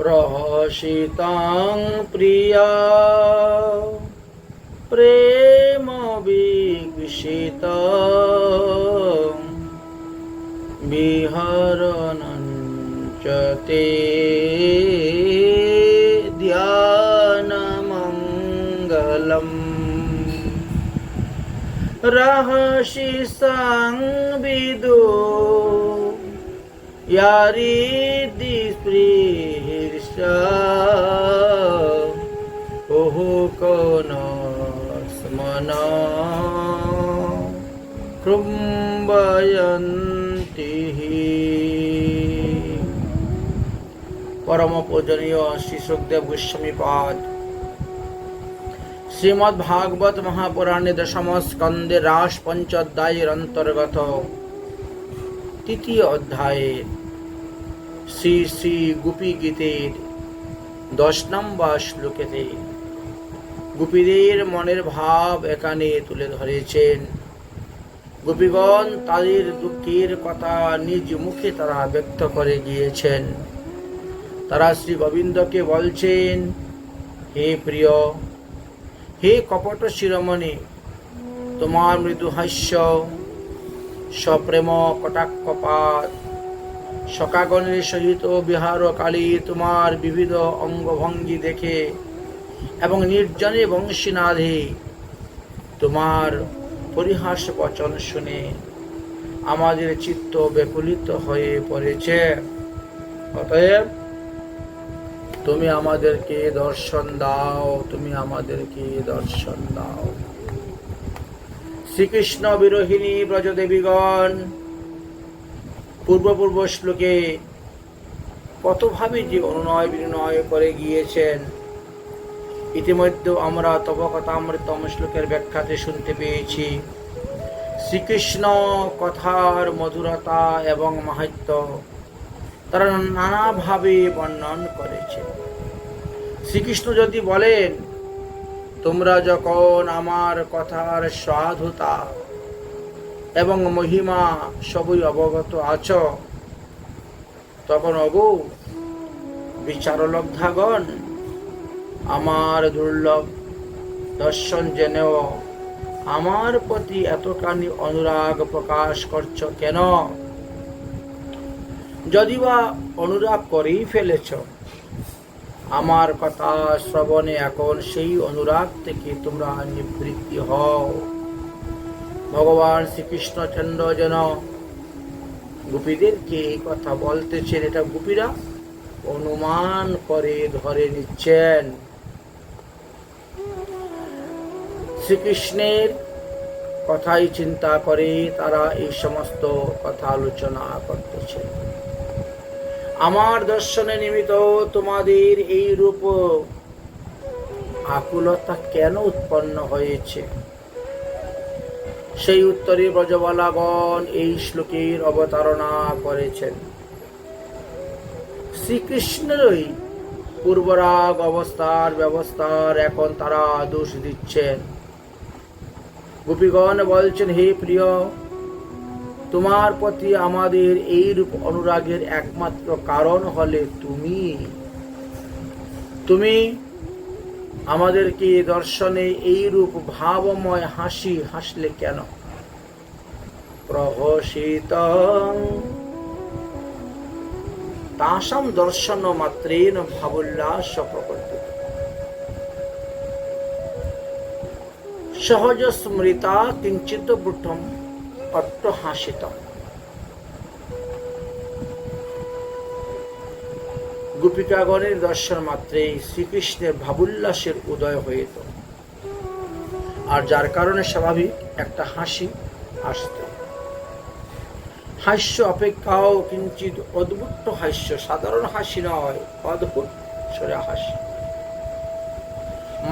প্রহসিতাং প্রিয়া। প্রেম বিকশিত বিহরণঞ্চতে ध्यानमङ्गलम् रहसि संविदो यारीदिस्पृहे स्पृश ओहु कोन स्मन কৃম্বয়ন্তি পরম পূজনীয় শ্রী সুখদেব গোস্বামী পাদ শ্রীমদ ভাগবত মহাপুরাণে দশম স্কন্দে রাস পঞ্চোধ্যায়ের অন্তর্গত তৃতীয় অধ্যায়ে শ্রী শ্রী গোপী গীতের দশ নম্বর শ্লোকেতে গোপীদের মনের ভাব এখানে তুলে ধরেছেন। গোপীগণ তাদের দুঃখের কথা নিজ মুখে তারা ব্যক্ত করে গিয়েছেন। তারা শ্রী গোবিন্দকে বলছেন, হে প্রিয়, হে কপট শিরোমণি, তোমার মৃদু হাস্য সপ্রেম কটাক্ষপাত সকাগণের সহিত বিহার কালী তোমার বিবিধ অঙ্গভঙ্গি দেখে এবং নির্জনে বংশীনাধে তোমার পরিহাস বচন শুনে আমাদের চিত্ত ব্যাকুলিত হয়ে পড়েছে। অতএব তুমি আমাদেরকে দর্শন দাও, তুমি আমাদেরকে দর্শন দাও। শ্রীকৃষ্ণ বিরোহিণী ব্রজদেবীগণ পূর্ব পূর্ব শ্লোকে কতভাবে যে অনুনয় বিনয় করে গিয়েছেন, ইতিমধ্যে আমরা তব কথামৃতম শ্লোকের ব্যাখ্যাতে শুনতে পেয়েছি। শ্রীকৃষ্ণ কথার মধুরতা এবং মাহাত্য তারা নানাভাবে বর্ণন করেছে শ্রীকৃষ্ণ যদি বলেন, তোমরা যখন আমার কথার সাধুতা এবং মহিমা সবই অবগত আছ। তখন অগো বিচারলব্ধাগণ আমার দুর্লভ দর্শন জেনেও আমার প্রতি এতখানি অনুরাগ প্রকাশ করছ কেন? যদি বা অনুরাগ করেই ফেলেছ, আমার কথা শ্রবণে এখন সেই অনুরাগ থেকে তোমরা নিবৃত্তি হও। ভগবান শ্রীকৃষ্ণচন্দ্র যেন গোপীদেরকে এই কথা বলতেছেন, এটা গোপীরা অনুমান করে, ধরে নিচ্ছেন। শ্রীকৃষ্ণের কথাই চিন্তা করে, তারা এই সমস্ত কথা আলোচনা করতেছে আমার দর্শনে নিমিত্ত তোমাদের এই রূপ আকুলতা কেন উৎপন্ন হয়েছে? সেই উত্তরে ব্রজবালাগণ এই শ্লোকের অবতারণা করেছেন। শ্রীকৃষ্ণেরই পূর্বরাগ অবস্থার ব্যবস্থার এখন তারা দোষ দিচ্ছেন। গোপীগণ বলছেন, হে প্রিয়, তোমার প্রতি আমাদের এই রূপ অনুরাগের একমাত্র কারণ হলে তুমি তুমি আমাদেরকে দর্শনে এই রূপ ভাবময় হাসি হাসলে কেন? প্রহসিত তাসাম দর্শন মাত্রেন ভাবোল্লাস প্রকল্পিত সহজ স্মৃতা কিঞ্চিত বুদ্ধম অট্টহাসিত গোপিকাগণের দর্শন মাত্রেই শ্রীকৃষ্ণের ভাবুল্লাসের উদয় হইত আর যার কারণে স্বাভাবিক একটা হাসি আসত। হাস্য অপেক্ষাও কিঞ্চিত অদ্ভুত হাস্য, সাধারণ হাসি নয়, অদ্ভুত, সরে হাসি।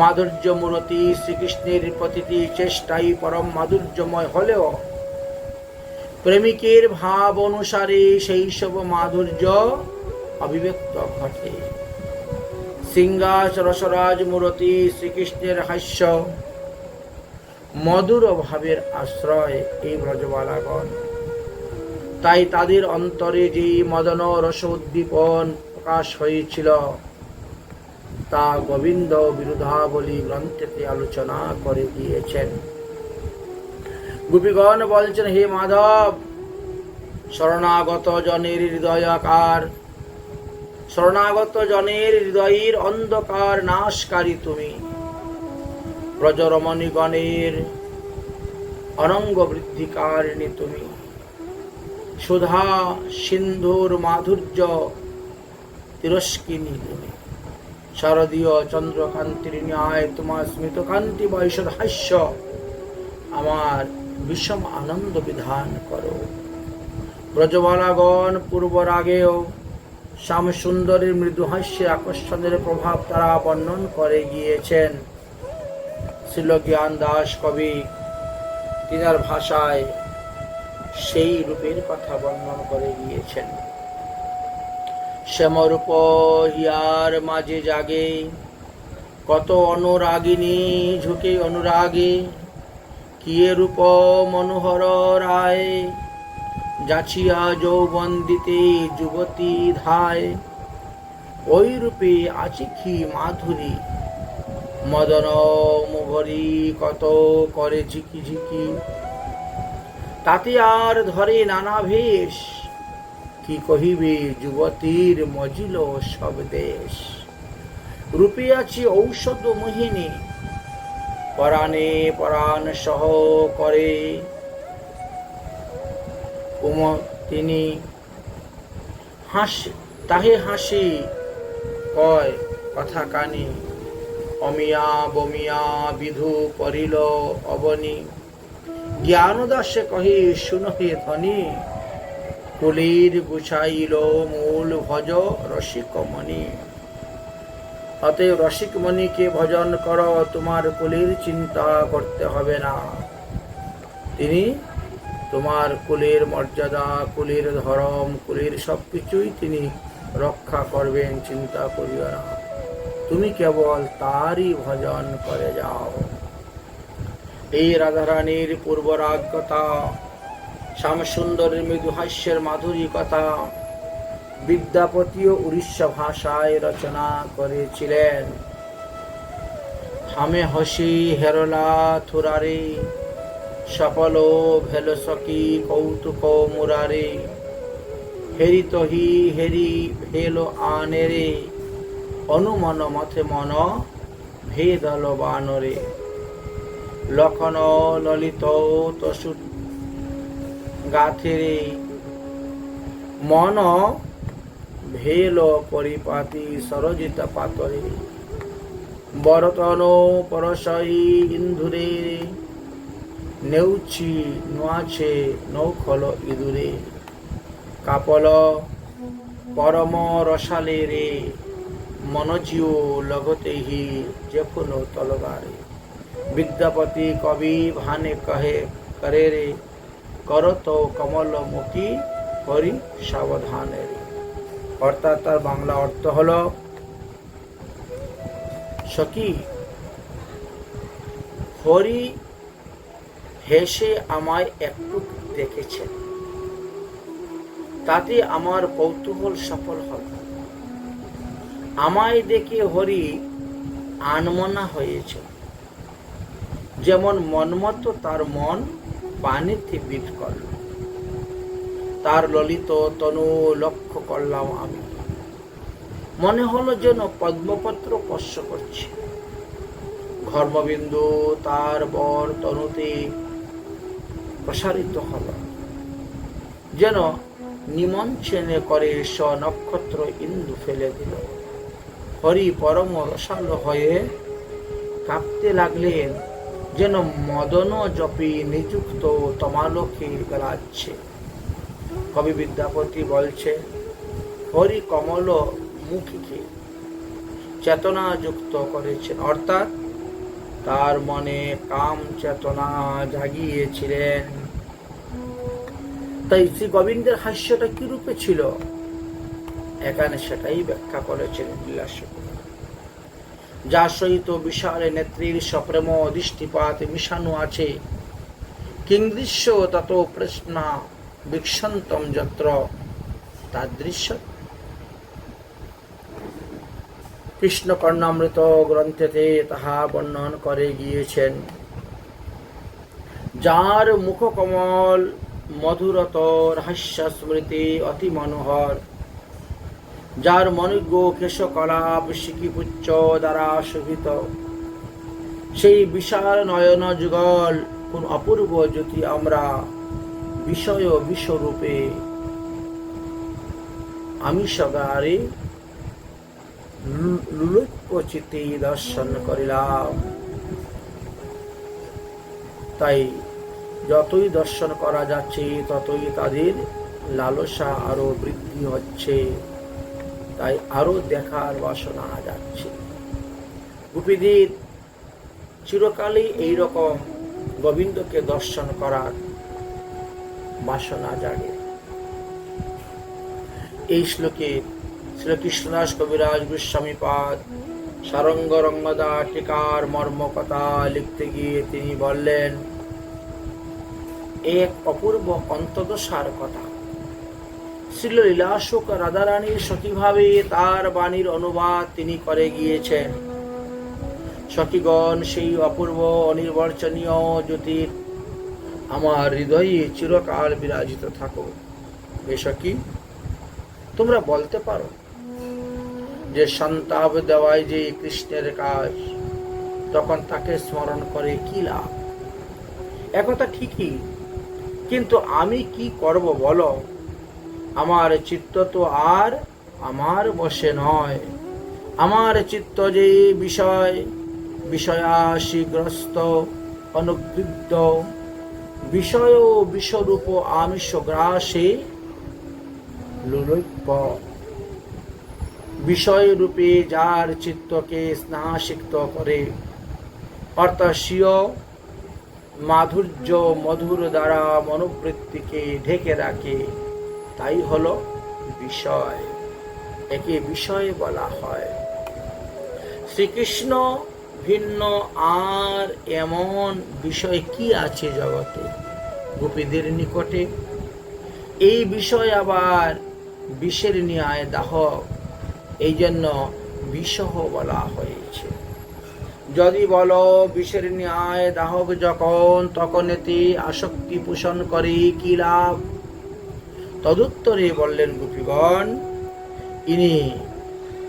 মাধুর্য মূরতি শ্রীকৃষ্ণের প্রতিটি চেষ্টাই পরম মাধুর্যময় হলেও, প্রেমিকের ভাব অনুসারে সেই সব মাধুর্য অভিব্যক্ত ঘটে। সিংহাস রসরাজ মূরতি শ্রীকৃষ্ণের হাস্য, মধুর ভাবের আশ্রয় এই ব্রজবালাগণ। তাই তাদের অন্তরে যে মদন রস উদ্দীপন প্রকাশ হয়েছিল, তা গোবিন্দ বিরুধাবলী গ্রন্থেতে আলোচনা করে দিয়েছেন। গোপীগণ বলছেন, হে মাধব, শরণাগত জনের হৃদয়াকার শরণাগত জনের হৃদয়ের অন্ধকার নাশকারী তুমি। ব্রজরমণীগণের অনঙ্গ বৃদ্ধিকারিণী তুমি। সুধা সিন্ধুর মাধুর্য তিরস্কিনী তুমি। শারদীয় চন্দ্রকান্তির ন্যায় তোমার স্মিতকান্তি বয়সদ হাস্য আমার বিষম আনন্দ বিধান করো। ব্রজবালাগণ পূর্বরাগেও শ্যামসুন্দরের মৃদু হাস্যের আকর্ষণের প্রভাব তারা বর্ণন করে গিয়েছেন। শিল জ্ঞান দাস কবি, তিনার ভাষায় সেই রূপের কথা বর্ণন করে গিয়েছেন। শ্যামরূপ হিয়ার মাঝে জাগে, কত অনুরাগিনী ঝুঁকে অনুরাগে, কিয়ে রূপ মনোহর রায় যাচিয়া যৌবন দিতে যুবতী ধায়। ওই রূপে কি মাধুরী? মদন মুভরি কত করে ঝিকি ঝিকি। তাতে আর ধরে নানা ভেষ। কি কহিবে যুবতীর মজিল সব দেশ? রূপে আছি ঔষধ মোহিনী। পরাণে পরাণ সহ করে তিনি হাসি তাহে হাসি কয়, কথা কানি, অমিয়া বমিয়া বিধু পরিল অবনি। জ্ঞানদাসে কহি শুনহে ধনী, কুলির গুছাইল মূল ভজ রসিক মণি। অতএব রসিক মণিকে ভজন কর, তোমার কুলির চিন্তা করতে হবে না তিনি তোমার কুলের মর্যাদা, কুলের ধরম, কুলের সব কিছুই তিনি রক্ষা করবেন, চিন্তা করিও না। তুমি কেবল তারই ভজন করে যাও। এই রাধারানীর পূর্বরাজ্ঞতা শ্যামসুন্দরের মৃদু হাস্যের মাধুরী কথা বিদ্যাপতিও উড়িষ্যা ভাষায় রচনা করেছিলেন। হামে হসি হেরলা থুরারে সফল ভেল সকি কৌতুক মুরারে হেরি তহি হেরি ভেল আনেরে, অনুমন মথে মন ভেদল বানরে। লক্ষণ ললিত তসু গাথেরে, মন ভেল পরিপাতি সরজিত পাতরে। বরতন পরশই ইন্ধুরে নেউছি নোয়াছে নৌখল ইঁদুরে কাপল পরম রসালে রে মনজিও লগতেহি যেফুন তলবারে বিদ্যাপতি কবি ভানে কহে করে রে করত কমল মুখী হরি সাবধানে রে অর্থাৎ তার বাংলা অর্থ হল সখী হরি হেসে আমায় একটু দেখেছেন তাতে আমার কৌতূহল সফল হল। আমায় দেখে হরি আনমনা হয়েছে। যেমন মনমত তার মন পানিতে বিট করল। তার ললিত তনু লক্ষ্য করলাম আমি। মনে হলো যেন পদ্মপত্র স্পর্শ করছে। ঘর্মবিন্দু তার বর তনুতে প্রসারিত হল যেন নিমঞ্চনে করে স নক্ষত্র ইন্দু ফেলে দিল। হরি পরম রসালো হয়ে কাঁপতে লাগলেন, যেন মদন জপি নিযুক্ত তমালোকে গলাচ্ছে কবি বিদ্যাপতি বলছে, হরি কমল মুখীকে চেতনা যুক্ত করেছেন। অর্থাৎ তার মনে কাম চেতনা জাগিয়েছিলেন। তাই শ্রী গোবিন্দের হাস্যটা কি রূপে ছিল? এখানে সেটাই ব্যাখ্যা করেছেন বিলাস যা সহিত বিশাল নেত্রীর সপ্রেম দৃষ্টিপাত মিশানো আছে, কিংদৃশ্য তত প্রশ্না বিক্ষন্তম যত্র। তাদৃশ্য কৃষ্ণ কর্ণামৃত গ্রন্থেতে তাহা বর্ণন করে গিয়েছেন। যার মুখকমল মধুরত রহস্য স্মৃতি অতি মনোহর। যার মনজ্ঞ কেশকলাপ শিকিপুচ্ছ দ্বারা শোভিত। সেই বিশাল নয়ন যুগল, কোন অপূর্ব জ্যোতি আমরা বিষয় বিশ্বরূপে। আমিষগারে লুলোচ্চিতে দর্শন করিলাম। তাই যতই দর্শন করা যাচ্ছে, ততই তাদের লালসা আরও বৃদ্ধি হচ্ছে, তাই আরও দেখার বাসনা যাচ্ছে। গোপীদের চিরকালই এইরকম গোবিন্দকে দর্শন করার বাসনা জাগে। এই শ্লোকে শ্রীকৃষ্ণদাস কবিরাজ গোস্বামী পাদ সারঙ্গ রঙ্গদা টিকার মর্মকথা লিখতে গিয়ে তিনি বললেন, এক অপূর্ব অন্তদশার কথা। শ্রীল লীলাশোক রাধারানীর সখীভাবে তার বাণীর অনুবাদ তিনি করে গিয়েছেন। সখীগণ সেই অপূর্ব অনির্বচনীয় জ্যোতির, আমার হৃদয়ে চিরকাল বিরাজিত থাকো। এ সখী তোমরা বলতে পারো যে সন্তাপ দেওয়াই যে কৃষ্ণের কাজ, তখন তাকে স্মরণ করে কি লাভ? একথা ঠিকই, কিন্তু আমি কি করব বলো? আমার চিত্ত তো আর আমার বসে নয়। আমার চিত্ত যে বিষয় বিষয়াশীগ্রস্ত অনুগৃদ্ধ বিষয় ও বিশ্বরূপ আমিষ গ্রাসে লুলুপ্য বিষয়রূপে যার চিত্তকে স্নাসিক্ত করে। অর্থাৎ স্বীয় মাধুর্য মধুর দ্বারা মনোবৃত্তিকে ঢেকে রাখে, তাই হল বিষয়। একে বিষয় বলা হয়। শ্রীকৃষ্ণ ভিন্ন আর এমন বিষয় কি আছে জগতে? গোপীদের নিকটে। এই বিষয় আবার বিষের ন্যায় দাহক এই জন্য বিষহ বলা হয়েছে। যদি বলো বিষের ন্যায় দাহক যখন, তখন এতে আসক্তি পোষণ করে কি লাভ? তদুত্তরে বললেন গোপীগণ, ইনি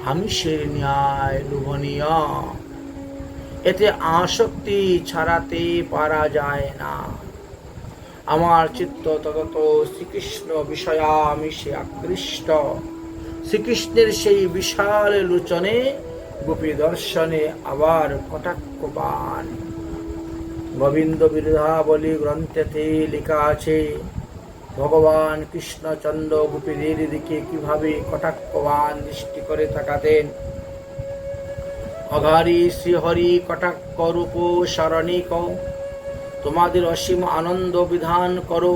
আমিষের ন্যায় লোভনীয়। এতে আসক্তি ছাড়াতে পারা যায় না। আমার চিত্ত তত শ্রীকৃষ্ণ বিষয়া আমিষে আকৃষ্ট। শ্রীকৃষ্ণের সেই বিশাল লোচনে গোপী দর্শনে আবার কটাক্ষবান। গোবিন্দ বিরধাবলী গ্রন্থেতে লেখা আছে, ভগবান কৃষ্ণচন্দ্র গোপীদের দিকে কীভাবে কটাক্ষবান দৃষ্টি করে থাকাতেন অঘারি শ্রীহরি কটাক্ষ রূপ স্মরণিক তোমাদের অসীম আনন্দ বিধান করো,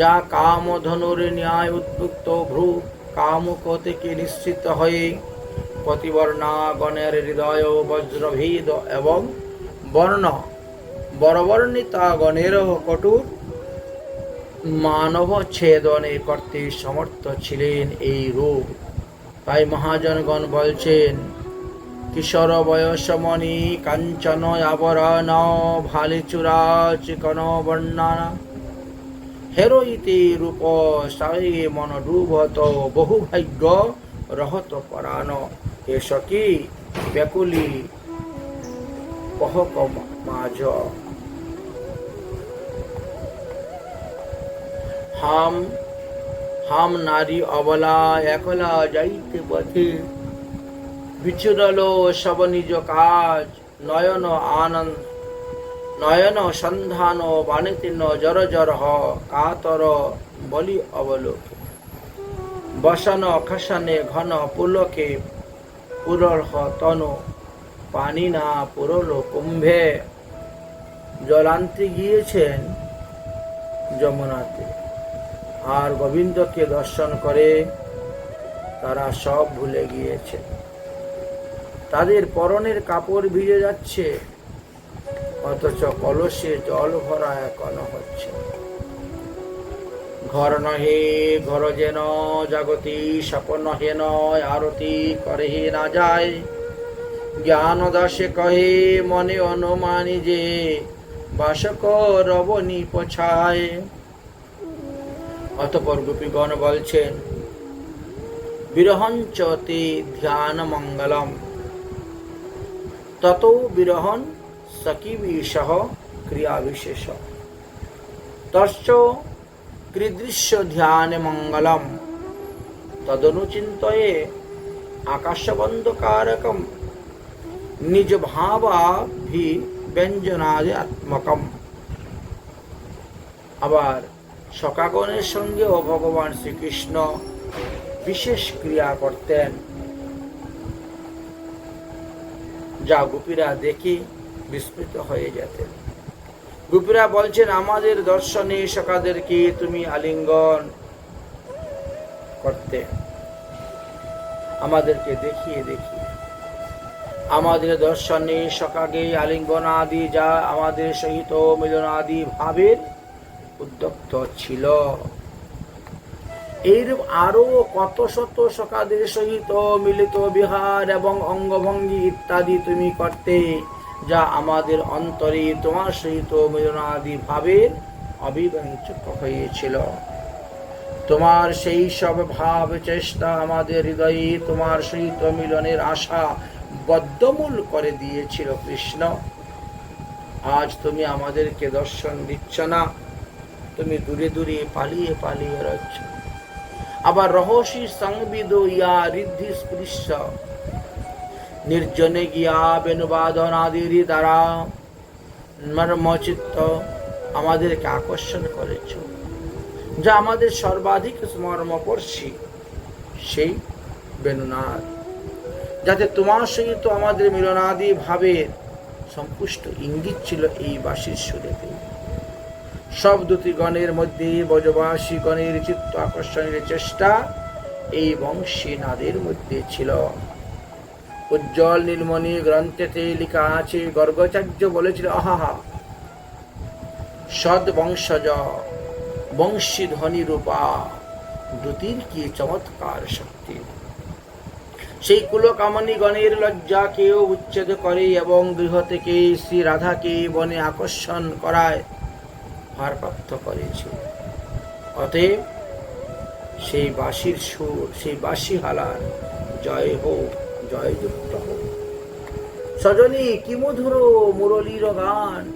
যা কাম ধনুর ন্যায় উদ্বুক্ত ভ্রু কামুক থেকে নিশ্চিত হয়ে প্রতিবর্ণা গণের হৃদয় বজ্রভেদ এবং বর্ণ বরবর্ণিতা গণের কটুর মানব ছেদনে করতে সমর্থ ছিলেন এই রূপ। তাই মহাজনগণ বলছেন, কিশোর বয়সমণি কাঞ্চন আবরণ ভালে চূড়া চিকন বর্ণনা হেরোইতে রূপ সারে মন ডুবত বহু ভাগ্য রহত পরাণ এস কি ব্যাকুলি কহক মাঝ হাম হাম নারী অবলা একলা যাইতে পথে। বিচুরল সব নিজ কাজ, নয়ন আনন্দ নয়ন সন্ধান বাণীতীর্ণ জর জর হ, কাতর বলি অবলোক। বসন খসনে ঘন পুলকে পুরল তনু পানি না পুরল কুম্ভে। জলান্তে গিয়েছেন যমুনাতে। আর গোবিন্দকে দর্শন করে তারা সব ভুলে গিয়েছে। তাদের পরনের কাপড় ভিজে যাচ্ছে। অথচ কলসে জল ভরা এখনও হচ্ছে। ঘর নহে, ঘর যেন জাগতি সপন নয়, আরতি করে হে না যায়। জ্ঞান দাসে কহে, মনে অনুমানি যে বাসক রবনি পছায় অতপর গোপীগণ বলছেন বিরহঞ্চতে ধ্যান মঙ্গলম। তত বিরহন সকিবিষহ ক্রিয়া বিশেষ তশ্চ কৃদৃশ্য ধ্যান মঙ্গলম তদনুচিন্তয়ে আকাশবন্ধকারকম নিজ ভাবাভি ব্যঞ্জনাদি আত্মকম আবার সকাগণের সঙ্গেও ভগবান শ্রীকৃষ্ণ বিশেষ ক্রিয়া করতেন যা গোপীরা দেখে বিস্মিত হয়ে যেতেন গোপীরা বলছেন, আমাদের দর্শনে সকাদেরকে তুমি আলিঙ্গন করতে। আমাদেরকে দেখিয়ে দেখিয়ে। আমাদের দর্শনে সকাগে আলিঙ্গন আদি যা আমাদের সহিত মিলনাদি ভাবের উদ্যক্ত ছিল। এইরূপ আরও কত শত সকাদের সহিত মিলিত বিহার এবং অঙ্গভঙ্গি ইত্যাদি তুমি করতে। যা আমাদের অন্তরে তোমার সহিত মিলনাদি ভাবের অবিবাঞ্চক হয়েছিল। তোমার সেই সব ভাব চেষ্টা আমাদের হৃদয়ে তোমার সহিত মিলনের আশা বদ্ধমূল করে দিয়েছিল কৃষ্ণ। আজ তুমি আমাদেরকে দর্শন দিচ্ছ না। তুমি দূরে দূরে পালিয়ে পালিয়ে রচ্ছ আবার রহস্যি সংবিদ ইয়া ঋদ্ধি স্পৃশ্য। নির্জনে গিয়া বেনুবাদন আদির দ্বারা মর্মচিত্ত আমাদেরকে আকর্ষণ করেছ। যা আমাদের সর্বাধিক স্মর্মপর্শী সেই বেনুনাদ যাতে তোমার সহিত আমাদের মিলনাদি ভাবের সম্পুষ্ট ইঙ্গিত ছিল এই বাসির সুরেতে। সব দুটি গণের মধ্যে ব্রজবাসী গণের চিত্ত আকর্ষণের চেষ্টা এই বংশী নাদের মধ্যে ছিল। উজ্জ্বল নীলমণি গ্রন্থেতে লেখা আছে, গর্গচার্য বলেছিল আহা সদ বংশজ বংশী ধ্বনি রূপা দুটির কি চমৎকার শক্তি? সেই কুলকামনী গণের লজ্জাকেও উচ্ছেদ করে এবং গৃহ থেকে শ্রী রাধাকে বনে আকর্ষণ করায় ভারপ্রাপ্ত করেছে। অতএব সেই বাঁশির সুর, সেই বাঁশি হালার জয় হোক। জয়যুক্ত হোক সজনী, কি মধুর মুরলীর গান।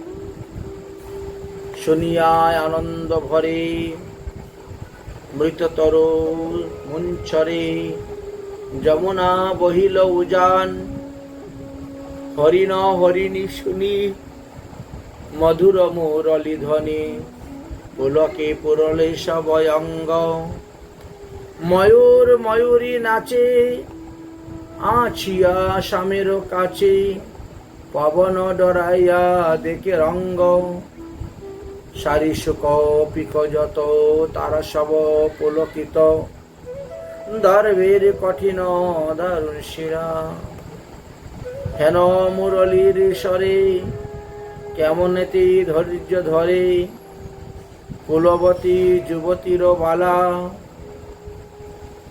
শুনিয়ায় আনন্দ ভরে, মৃততর মুঞ্চরে যমুনা বহিল উজান। হরিণ হরিণী শুনি, মধুর মুরলী ধ্বনি। পুলকে পুরলে সবয়ঙ্গ। ময়ূর ময়ূরী নাচে আছিয়া স্বামীর কাছে পবন ডরাইয়া দেখে রঙ্গ। সারি শুক পিক যত তারা সব পুলকিত। দর্বের কঠিন দারুণ শিরা। হেন মুরলীর স্বরে কেমন এতে ধৈর্য ধরে? কুলবতী যুবতীর বালা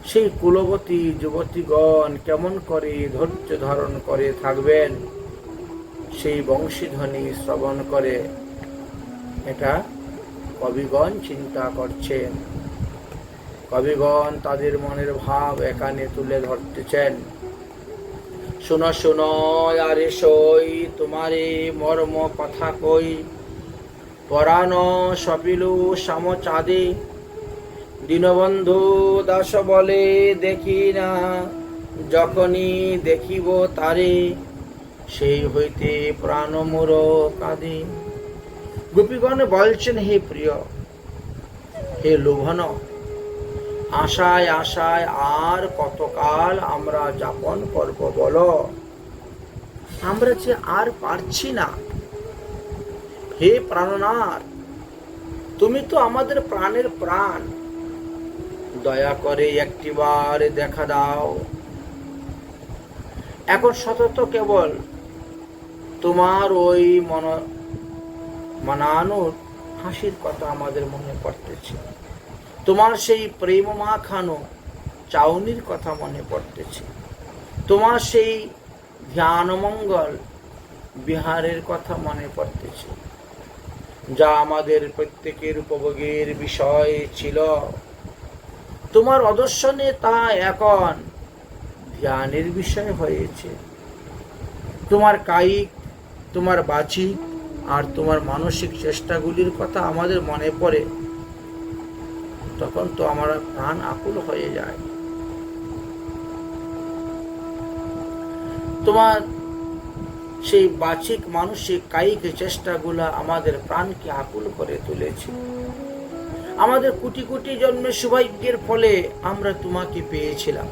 সেই কুলবতী যুবতীগণ কেমন করে ধৈর্য ধারণ করে থাকবেন? সেই বংশীধ্বনি শ্রবণ করে এটা কবিগণ চিন্তা করছেন। কবিগণ তাদের মনের ভাব এখানে তুলে ধরতেছেন। শুনো শুনো, আরে সই, তোমারে মর্ম কথা কই। পরাণ সপিলু সাম চাঁদে দীনবন্ধু দাস বলে, দেখি না, যখনই দেখিব তারে, সেই হইতে প্রাণ মোর কাঁদে। গোপীগণ বলছেন, হে প্রিয়, হে লোভন, আশায় আশায় আর কতকাল আমরা যাপন করব বলো? আমরা যে আর পারছি না। হে প্রাণনাথ, তুমি তো আমাদের প্রাণের প্রাণ। দয়া করে একটিবার দেখা দাও। এখন সতত কেবল তোমার ওই মন মানানোর হাসির কথা আমাদের মনে পড়তেছে। তোমার সেই প্রেম মাখানো চাউনির কথা মনে পড়তেছে। তোমার সেই ধ্যানমঙ্গল বিহারের কথা মনে পড়তেছে। যা আমাদের প্রত্যেকের উপভোগের বিষয় ছিল। তোমার অদর্শনে তা এখন ধ্যানের বিষয় হয়েছে। তোমার কায়িক, তোমার বাচিক আর তোমার মানসিক চেষ্টাগুলির কথা আমাদের মনে পড়ে, তখন তো আমার প্রাণ আকুল হয়ে যায়। তোমার সেই বাচিক, মানসিক, কায়িক চেষ্টাগুলা আমাদের প্রাণকে আকুল করে তুলেছে। আমাদের কোটি কোটি জন্মের সৌভাগ্যের ফলে আমরা তোমাকে পেয়েছিলাম।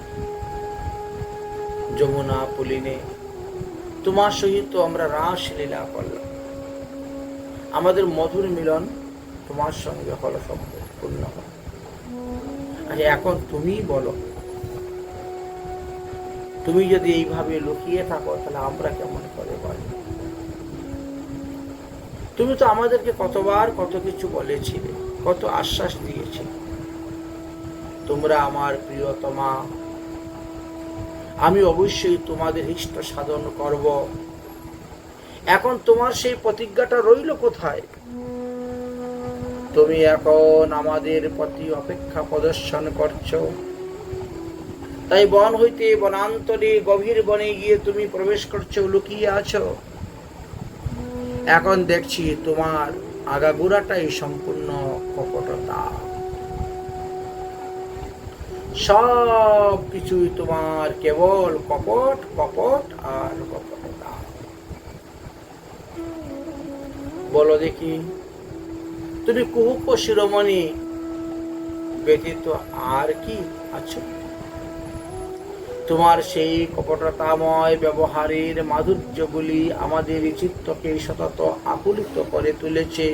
যমুনা পুলিনে তোমার সহিত আমরা রাস লীলা করলাম। আমাদের মধুর মিলন তোমার সঙ্গে হল সম্পূর্ণ আর এখন তুমি বলো, তুমি যদি এইভাবে লুকিয়ে থাকো, তাহলে আমরা কেমন করে পারি তুমি তো আমাদেরকে কতবার কত কিছু বলেছিলে। কত আশ্বাস দিয়েছিলে তোমরা আমার প্রিয়তমা, আমি অবশ্যই তোমাদের ইষ্ট সাধন করব। এখন তোমার সেই প্রতিজ্ঞাটা রইল কোথায়? তুমি এখন আমাদের প্রতি অপেক্ষা প্রদর্শন করছ। তাই বন হইতে বনান্তরে গভীর বনে গিয়ে তুমি প্রবেশ করছ, লুকিয়ে আছো। এখন দেখছি তোমার আগাগোড়াটাই সম্পূর্ণ কপটতা। সব কিছুই তোমার কেবল কপট কপট আর কপটতা। বলো দেখি, তুমি কুহুক শিরোমণি ব্যতীত আর কি আছো? তোমার সেই কপটতাময় ব্যবহারের মাধুর্যগুলি আমাদের চিত্তকে সতত আকুলিত করে তুলেছে।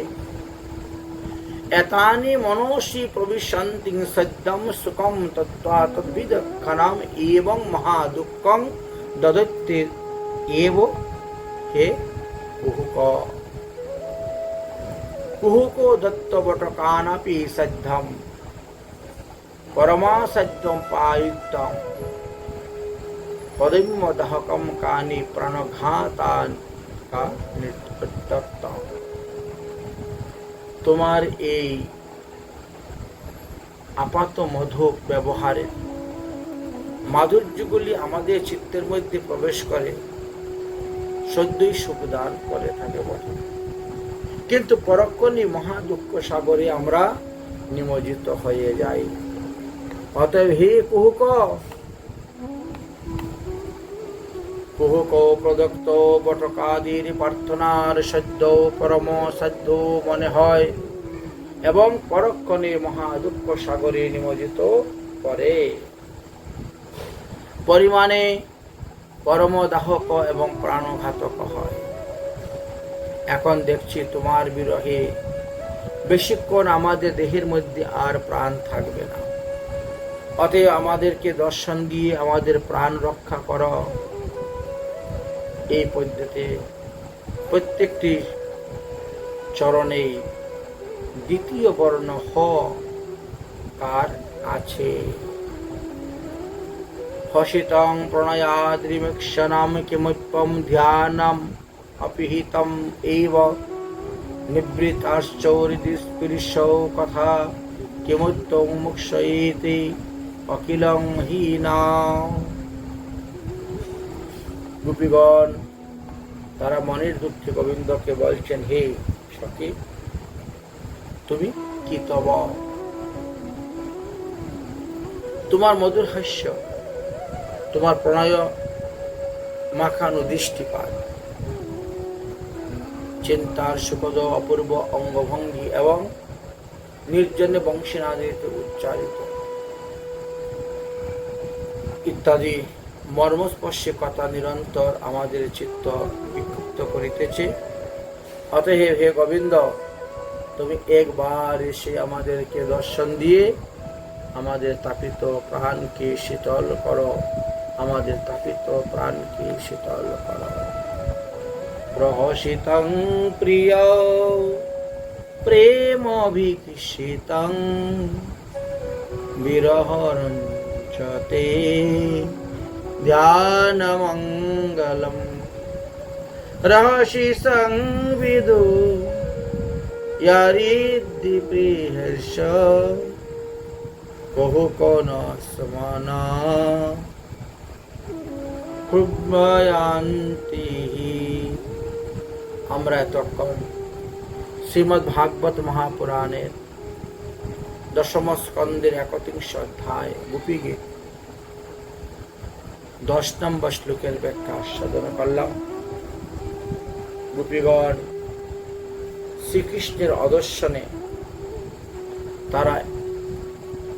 এতানি মনসি প্রবিশন্তি সদ্যম সুখম তত্ত্বা তদ্বিদক্ষণম এবং মহাদুঃখম দদত্তে এব হে কুহুক কুহুক দত্তবটকানপি সদ্ধম পরমা সদ্যম পায়ুক্তম পদম্যদহকম কানি প্রাণঘাতান কা তোমার এই আপাত মধুক ব্যবহারে মাধুর্যগুলি আমাদের চিত্তের মধ্যে প্রবেশ করে, সদ্যই সুখদান করে থাকে বটে। কিন্তু পরক্ষণই মহা দুঃখ সাগরে আমরা নিমজ্জিত হয়ে যাই। অতএব হে কুহুক কুহুক প্রদত্ত বটকাদির প্রার্থনার সদ্য পরম সদ্য মনে হয়, এবং পরক্ষণে মহা দুঃখ সাগরে নিমজ্জিত করে। পরিমাণে পরম দাহক এবং প্রাণঘাতক হয়। এখন দেখছি তোমার বিরহে বেশিক্ষণ আমাদের দেহের মধ্যে আর প্রাণ থাকবে না। অতএব আমাদেরকে দর্শন দিয়ে আমাদের প্রাণ রক্ষা করো। এই পদ্ধতি প্রত্যেকটি চরণে দ্বিতীয় বর্ণ হ কার আছে। হসিতং প্রণয়াদ্রিমিক্ষণম কিমুপম ধ্যানম অপিহিতম এব নিবৃতাশ্চৌরিদিস্পৃশৌ কথা কিমুত্তম মুক্ষয়িতি অখিলং হীনা। গোপীগণ, তারা মনের দুঃখে গোবিন্দকে বলছেন, হে সখী তুমি কি তব? তোমার মধুর হাস্য, তোমার প্রণয় মাখানো দৃষ্টিপাত, চিন্তার সুখদ অপূর্ব অঙ্গভঙ্গি এবং নির্জনে বংশীনাদিতে উচ্চারিত ইত্যাদি মর্মস্পর্শে কথা নিরন্তর আমাদের চিত্ত বিক্ষুব্ধ করিতেছে। অতএব হে গোবিন্দ, তুমি একবার এসে আমাদেরকে দর্শন দিয়ে আমাদের তাপিত প্রাণকে শীতল করো। আমাদের তাপিত প্রাণকে শীতল করো। প্রহসিতং প্রিয় প্রেম বিকশিতং বিরহরঞ্চতে ते ध्यानमङ्गलम् रहसि संविदो यारिद्दिप्रिहर्ष কহু কোন সমানা ক্ষুব্ময়ান্তি আমরা এতক্ষণ শ্রীমৎ ভাগবত মহাপুরাণের দশম স্কন্দের একত্রিশ অধ্যায় গোপীকে দশ নম্বর শ্লোকের ব্যাখ্যা আস্বাদন করলাম। গোপীগণ, শ্রীকৃষ্ণের অদর্শনে তারা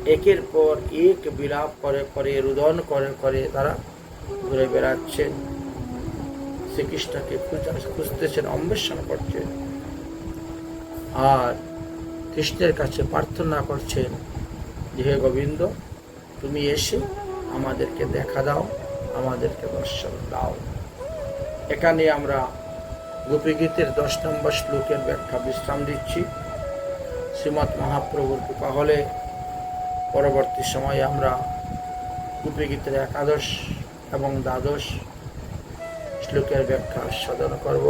একের পর এক বিলাপ করে করে, রুদন করে করে তারা ঘুরে বেড়াচ্ছেন শ্রীকৃষ্ণকে খুঁজা- খুঁজতেছেন অন্বেষণ করছেন আর কৃষ্ণের কাছে প্রার্থনা করছেন যে হে গোবিন্দ, তুমি এসে আমাদেরকে দেখা দাও। আমাদেরকে দর্শন দাও। এখানে আমরা গোপীগীতের দশ নম্বর শ্লোকের ব্যাখ্যা বিশ্রাম দিচ্ছি। শ্রীমৎ মহাপ্রভুর কৃপা হলে পরবর্তী সময়ে আমরা গোপীগীতের একাদশ এবং দ্বাদশ শ্লোকের ব্যাখ্যা আস্বাদন করব।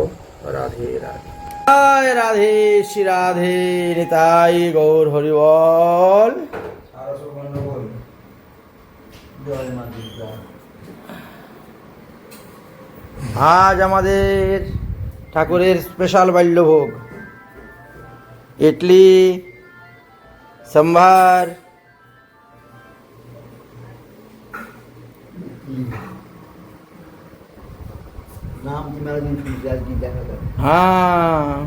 রাধে রাধে। রাধে, শ্রী রাধে, নিতাই গৌর হরিবল। আজ আমাদের ঠাকুরের স্পেশাল বাল্যভোগ। ইডলি সম্ভার হ্যাঁ।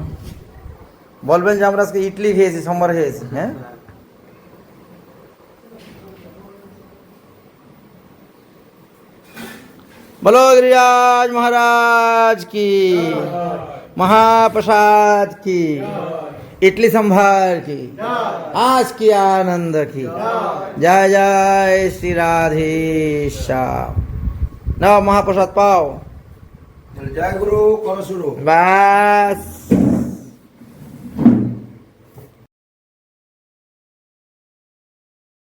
বলবেন যে আমরা আজকে ইডলি খেয়েছি সোমবার খেয়েছি হ্যাঁ? बोलो महाराज की महाप्रसाद की इडली संभार की आज की आनंद की। जय जय श्री राधे श्याम। न महाप्रसाद पाओ जय गुरु करो शुरू बस।